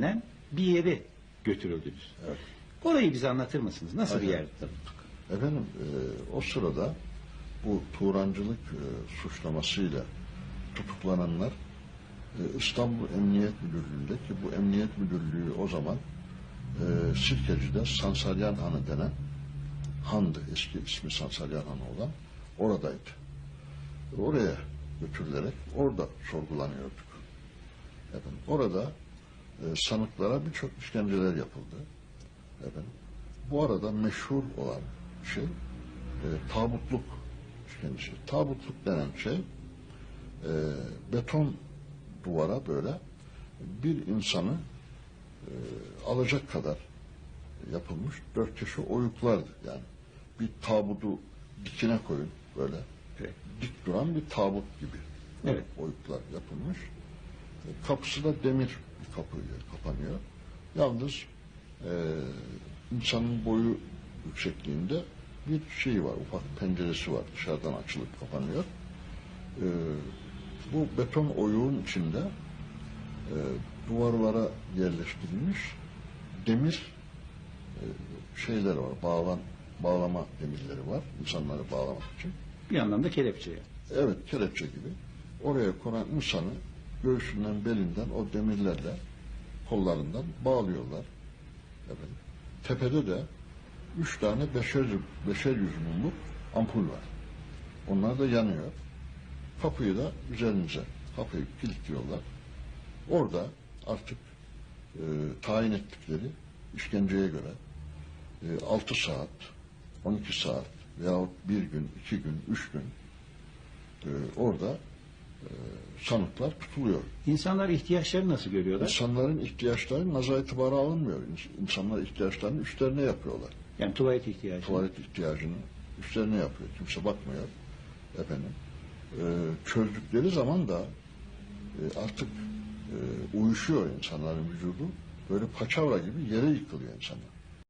denilen bir yere götürüldünüz. Evet. Orayı bize anlatır mısınız? Nasıl bir Aynen. yer? Efendim e, o sırada bu Turancılık e, suçlamasıyla tutuklananlar e, İstanbul Emniyet Müdürlüğü'nde ki bu Emniyet Müdürlüğü o zaman e, Sirkeci'de Sansaryan Hanı denen handı. Eski ismi Sansaryan Hanı olan oradaydı. Oraya götürülerek orada sorgulanıyorduk. Efendim, orada e, sanıklara birçok işkenceler yapıldı. Efendim, bu arada meşhur olan şey e, tabutluk işkencesi. Tabutluk denen şey e, beton duvara böyle bir insanı e, alacak kadar yapılmış dört köşe oyuklardı yani. Bir tabutu dikine koyun böyle Evet. dik duran bir tabut gibi Evet. oyuklar yapılmış. Kapısı da demir bir kapıyla kapanıyor. Yalnız e, insanın boyu yüksekliğinde bir şey var, ufak penceresi var. Dışarıdan açılıp kapanıyor. E, bu beton oyuğun içinde e, duvarlara yerleştirilmiş demir e, şeyler var. Bağlan, bağlama demirleri var. insanları bağlamak için. Bir anlamda kelepçe. yani. Evet kelepçe gibi. Oraya konan insanı göğsünden belinden o demirlerle kollarından bağlıyorlar. Efendim. Tepede de üç tane beşer, beşer yüz mumluk ampul var. Onlar da yanıyor. Kapıyı da üzerinize kapıyı kilitliyorlar. Orada artık e, tayin ettikleri işkenceye göre e, 6 saat, 12 saat veyahut bir gün, iki gün, üç gün e, orada sanıklar tutuluyor. İnsanlar ihtiyaçları nasıl görüyorlar? İnsanların ihtiyaçları nazar itibara alınmıyor. İns- İnsanlar ihtiyaçlarını üstlerine yapıyorlar. Yani tuvalet ihtiyacı. Tuvalet ihtiyacını üstlerine yapıyor. Kimse bakmıyor. Efendim. E, çözdükleri zaman da e, artık e, uyuşuyor insanların vücudu. Böyle paçavra gibi yere yıkılıyor insanlar.